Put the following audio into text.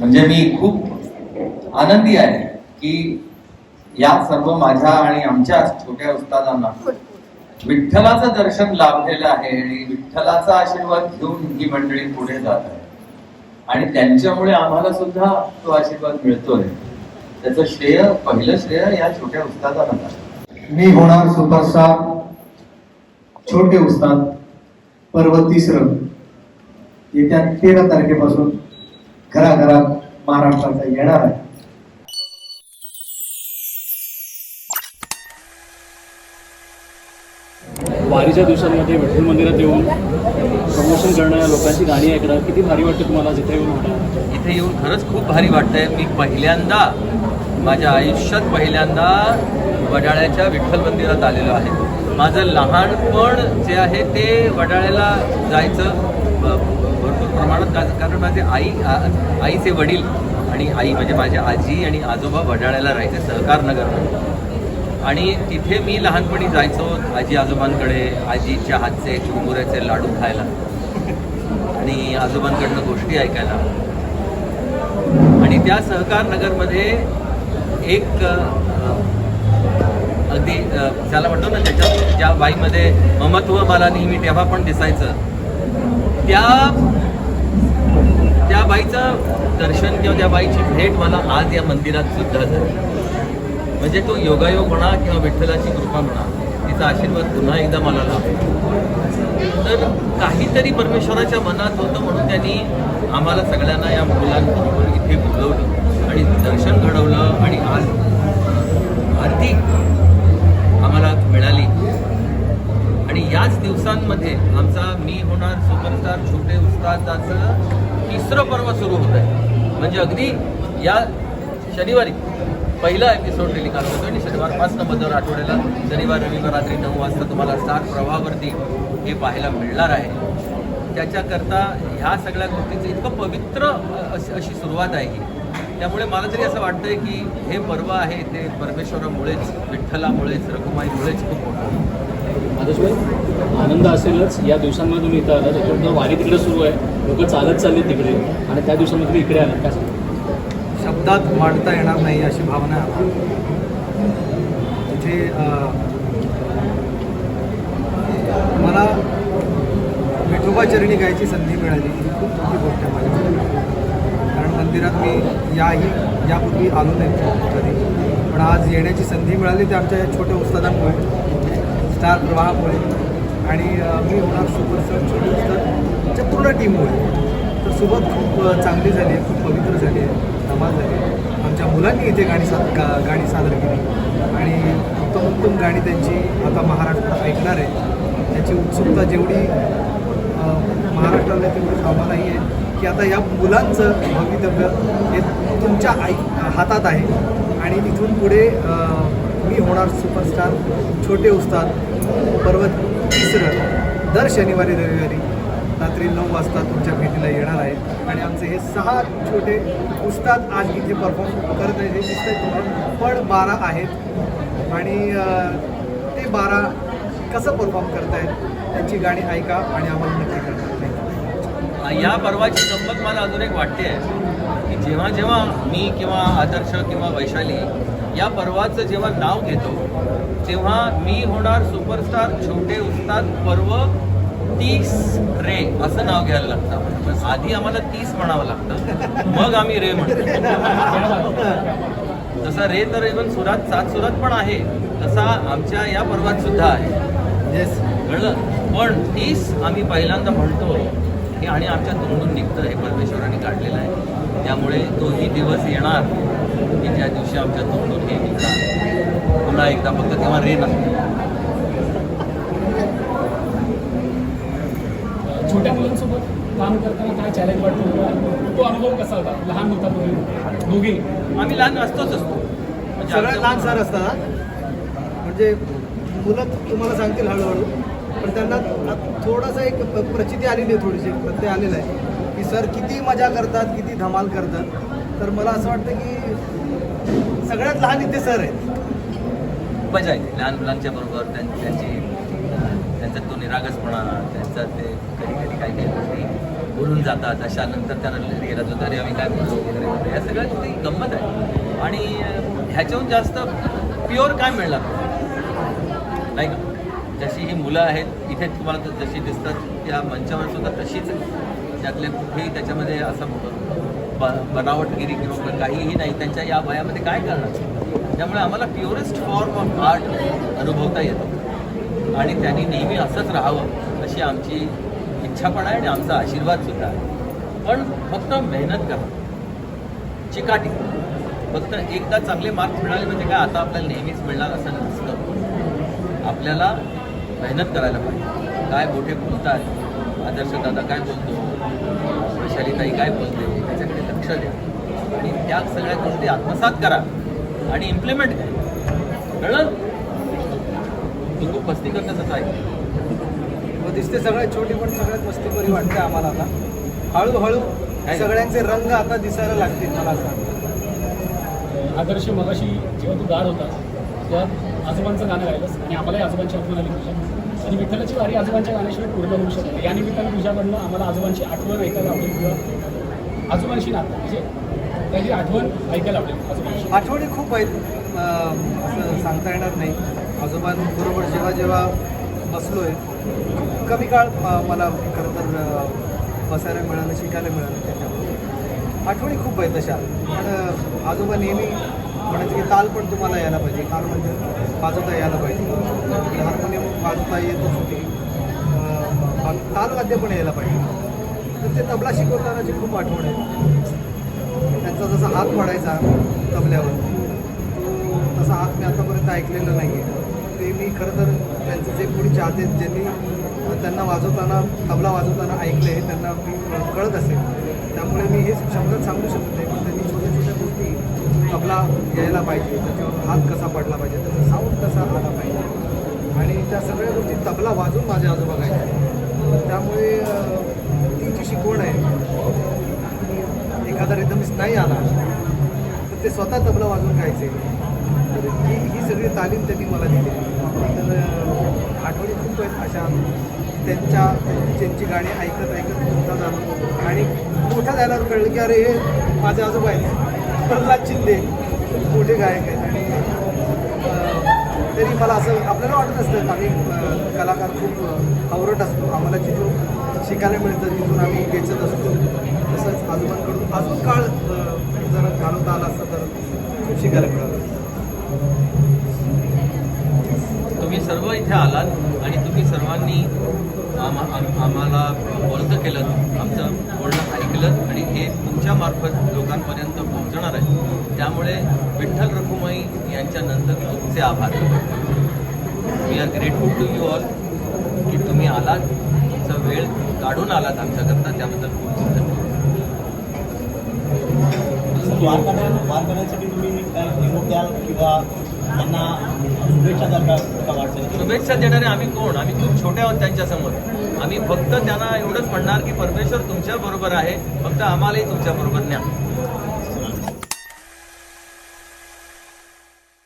म्हणजे मी खूप आनंदी आहे की या सर्व माझ्या आणि आमच्या छोट्या उस्तादांना विठ्ठलाचं दर्शन लाभलेलं आहे आणि विठ्ठलाचा आशीर्वाद घेऊन ही मंडळी पुढे जात आहे. आणि त्यांच्यामुळे आम्हाला सुद्धा तो आशीर्वाद मिळतोय. त्याचं श्रेय पहिलं श्रेय या छोट्या उस्तादाला मी होणार सुपरस्टार छोटे उस्ताद पर्व तिसरं येत्या तेरा तारखेपासून घराघरात महाराष्ट्राचा येणार आहे. वारीच्या दिवसांमध्ये विठ्ठल मंदिरात येऊन प्रमोशन करणं या लोकांची गाणी ऐकणं किती भारी वाटतं तुम्हाला जिथे येऊन होणार इथे येऊन खरंच खूप भारी वाटतंय. मी पहिल्यांदा माझ्या आयुष्यात पहिल्यांदा वडाळ्याच्या विठ्ठल मंदिरात आलेलो आहे. माझं लहानपण जे आहे ते वडाळ्याला जायचं. भरपूर प्रमाणात कारण माझे आई आईचे वडील आणि आई म्हणजे माझ्या आजी आणि आजोबा वडाळ्याला राहायचे सहकार नगरमध्ये. आणि तिथे मी लहानपणी जायचो आजी आजोबांकडे आजीच्या हातचे चिरमुऱ्याचे लाडू खायला आणि आजोबांकडनं गोष्टी ऐकायला. आणि त्या सहकार नगरमध्ये एक अगदी त्याला म्हणतो ना त्याच्या ज्या बाईमध्ये ममत्व मला नेहमी तेव्हा पण दिसायचं. त्या त्या बाईचं दर्शन किंवा त्या बाईची भेट मला आज या मंदिरात सुद्धा झाली. म्हणजे तो योगायोग म्हणा किंवा विठ्ठलाची कृपा म्हणा तिचा आशीर्वाद पुन्हा एकदा मला लाभला. तर काहीतरी परमेश्वराच्या मनात होतं म्हणून त्यांनी आम्हाला सगळ्यांना या मुलांबरोबर इथे बोलवलं आणि दर्शन घडवलं आणि आज आरती आम्हाला मिळाली. पाच दिवसांमध्ये आमचा मी होणार सुपरस्टार छोटे उस्तादाचं तिसरं पर्व सुरू होत आहे. म्हणजे अगदी या शनिवारी पहिला एपिसोड टेलिकास्ट होतो आणि शनिवारपासनं बदल आठवड्याला शनिवार रविवार रात्री नऊ वाजता तुम्हाला स्टार प्रवाहावरती हे पाहायला मिळणार आहे. त्याच्याकरता ह्या सगळ्या गोष्टीचं इतकं पवित्र अशी अशी सुरुवात आहे ही. त्यामुळे मला तरी असं वाटतंय की हे पर्व आहे ते परमेश्वरामुळेच विठ्ठलामुळेच रघुमाईमुळेच खूप मोठं. आनंद असेलच. या दिवसांमध्ये तुम्ही इथं आला त्याच्यानंतर वारी तिकडे सुरू आहे. लोक चालत चालले तिकडे. आणि त्या दिवसामध्ये तुम्ही इकडे आला काय शब्दात मांडता येणार नाही अशी भावना तिथे मला विठोबा चरणी गायची संधी मिळाली. ही खूप मोठी गोष्ट आहे माझ्या कारण मंदिरात मी याही यापूर्वी आलो नाही कधी. पण आज येण्याची संधी मिळाली ते आमच्या या छोट्या उस्तादांमुळे. स्टार प्रवाहामुळे. आणि मी होणार सुपरस्टार छोटे उस्तादच्या पूर्ण टीममुळे तर सुरुवात खूप चांगली झाली आहे खूप पवित्र झाली आहे धमाल झाली आहे. आमच्या मुलांनी इथे गाणी सा गा गाणी सादर केली. आणि उत्तम उत्तम गाणी त्यांची आता महाराष्ट्रात ऐकणार आहे त्याची उत्सुकता जेवढी महाराष्ट्राला तेवढी आम्हालाही आहे की आता या मुलांचं भवितव्य हे तुमच्या आई हातात आहे. आणि इथून पुढे मी होणार सुपरस्टार छोटे उस्ताद पर्वत तिसरं दर शनिवारी रविवारी रात्री नऊ वाजता तुमच्या भेटीला येणार आहे. आणि आमचे हे सहा छोटे उस्ताद आज इथे परफॉर्म करत आहेत. हे दिसतंय पण बारा आहेत. आणि ते बारा कसं परफॉर्म करतायत त्यांची गाणी ऐका आणि आम्हाला नक्की करतात या पर्वाची गंमत मला अजून एक वाटते आहे की जेव्हा जेव्हा मी किंवा आदर्श किंवा वैशाली या पर्वाचं जेव्हा नाव घेतो तेव्हा मी होणार सुपरस्टार छोटे उस्ताद पर्व तीस रे असं नाव घ्यायला लागतं. पण आधी आम्हाला तीस म्हणावं लागतं. मग आम्ही रे म्हणतो. तसा रे तर इव्हन सुरात सात सुरात पण आहे तसा आमच्या या पर्वात सुद्धा आहे. येस कळलं? पण तीस आम्ही पहिल्यांदा म्हणतो हे आणि आमच्या तोंडून निघतं हे परमेश्वराने काढलेलं आहे. त्यामुळे तोही दिवस येणार की ज्या दिवशी आमच्या तोंडून हे निघणार. पुन्हा एकदा फक्त तेव्हा रे नसतो छोट्या मुलांसोबत काम करताना काय चॅलेंज वाटतो तो अनुभव कसा होता? लहान होता तुम्ही दोघी? आम्ही लहान असतोच असतो. म्हणजे सगळ्यात आमच्या- लहान सर असतात. म्हणजे मुलं तुम्हाला सांगतील हळूहळू पण त्यांना थोडासा एक प- प्रचिती आलेली आहे थोडीशी प्रत्यय आलेला आहे. की सर किती मजा करतात किती धमाल करतात. तर मला असं वाटतं की सगळ्यात लहान इथे सर आहेत. मजा आहे लहान मुलांच्या बरोबर त्यांची त्यांचा तो निरागसपणा त्यांचा ते कधी कधी काही काही गोष्टी बोलून जातात. अशा नंतर त्यांना गेला जातो अरे आम्ही काय बोलतो वगैरे वगैरे. या सगळ्या गोष्टी गंमत आहे. आणि ह्याच्याहून जास्त प्युअर काय मिळणार? नाही का? जशी ही मुलं आहेत इथे तुम्हाला तर जशी दिसतात त्या मंचावर सुद्धा तशीच आहे. कुठेही त्याच्यामध्ये असं ब बनावटगिरी किंवा काहीही नाही. त्यांच्या या वयामध्ये काय करणार? त्यामुळे आम्हाला प्युरेस्ट फॉर्म ऑफ आर्ट अनुभवता येतं. आणि त्यांनी नेहमी असंच राहावं अशी आमची इच्छा पण आहे आणि आमचा आशीर्वाद सुद्धा आहे. पण फक्त मेहनत करा. चिकाटी. फक्त एकदा चांगले मार्क्स मिळाले म्हणजे काय? आता आपल्याला नेहमीच मिळणार असं नसतं. आपल्याला मेहनत करायला पाहिजे. काय मोठे बोलतात? आदर्श दादा काय बोलतो? वैशालीताई काय बोलते? त्याच्याकडे लक्ष द्या. आणि त्या सगळ्या गोष्टी आत्मसात करा आणि इम्प्लिमेंट करा. कळलं? तू खूप मस्ती करण्याचं आहे. व दिसते सगळ्यात छोटी पण सगळ्यात मस्ती बरी वाटते आम्हाला आता. हळूहळू? सगळ्यांचे रंग आता दिसायला लागतील मला असं वाटतं. आदर्श मगाशी जेव्हा तू गार होता तेव्हा आजोबांचं गाणं गायलंस आणि आम्हालाही आजोबांची आठवण आली. तुझ्या आणि विठ्ठलाची वारी आजोबांच्या गाण्याशिवाय पूर्ण होऊ शकते या निमित्तानं तुझ्याकडनं आम्हाला आजोबांची आठवण ऐकायला आवडेल किंवा आजोबांशी नातं म्हणजे त्याची आठवण ऐकायला आवडेल आजोबांशी. आठवणी खूप आहेत. असं सांगता येणार नाही. आजोबांबरोबर जेव्हा जेव्हा बसलो आहे खूप कमी काळ मला खरं तर बसायला मिळालं शिकायला मिळालं त्याच्यामुळे. आठवणी खूप आहेत तशा पण आजोबा नेहमी म्हणायचं की ताल पण तुम्हाला यायला पाहिजे ताल म्हणजे वाजवता यायला पाहिजे. हार्मोनियम वाजवता येतच होती. अं, ताल वाद्य पण यायला पाहिजे. तर ते तबला शिकवतानाची खूप आठवण आहे. त्यांचा जसा हात पडायचा तबल्यावर तो तसा हात मी आतापर्यंत ऐकलेला नाही आहे ते मी खरं तर त्यांचे जे कोणी चाहते आहेत, ज्यांनी त्यांना वाजवताना तबला वाजवताना ऐकले त्यांना मी कळत असेल. त्यामुळे मी हे शब्दात सांगू शकत नाही पण त्यांनी छोट्या छोट्या गोष्टी तबला यायला पाहिजे त्याच्यावर हात कसा पडला पाहिजे त्याचा साऊंड कसा आला पाहिजे. आणि त्या सगळ्या गोष्टी तबला वाजून माझे आजोबा गायचे. त्यामुळे ती जी शिकवण आहे. एखादा रिदमिस्ट नाही आला तर ते स्वतः तबला वाजून गायचे. तर ही ही सगळी तालीम त्यांनी मला दिली. तर आठवणी खूप आहेत अशा. त्यांच्या त्यांची गाणी ऐकत ऐकत मोठा झालो आणि मोठा झाल्यावर कळलं की अरे हे माझे आजोबा आहेत. प्रल्हाद शिंदे मोठे गायक आहेत. आणि तरी मला असं आपल्याला वाटत असतं आम्ही कलाकार खूप आवरट असतो. आम्हाला जिथून शिकायला मिळतं तिथून आम्ही वेचत असतो तसंच आजोबांकडून अजून काळ जर घालवता आला असता तर खूप शिकायला मिळालं. तुम्ही सर्व इथे आलात आणि तुम्ही सर्वांनी आम्हा आम्हाला बोलतं केलं. आमचं बोलणं ऐकलं आणि हे तुमच्या मार्फत लोकांपर्यंत पोहोचणार आहे त्यामुळे विठ्ठल रखुमाई यांच्या नंतर तुमचे आभार. We are grateful to you all की तुम्ही आलात. तुमचा वेळ काढून आलात आमच्याकरता त्याबद्दल खूप खूप धन्यवाद. शुभेच्छा देणारे आम्ही कोण? आम्ही खूप छोटे आहोत त्यांच्यासमोर. आम्ही फक्त त्यांना एवढंच म्हणणार की परमेश्वर तुमच्या बरोबर आहे. फक्त आम्हालाही तुमच्या बरोबर न्या.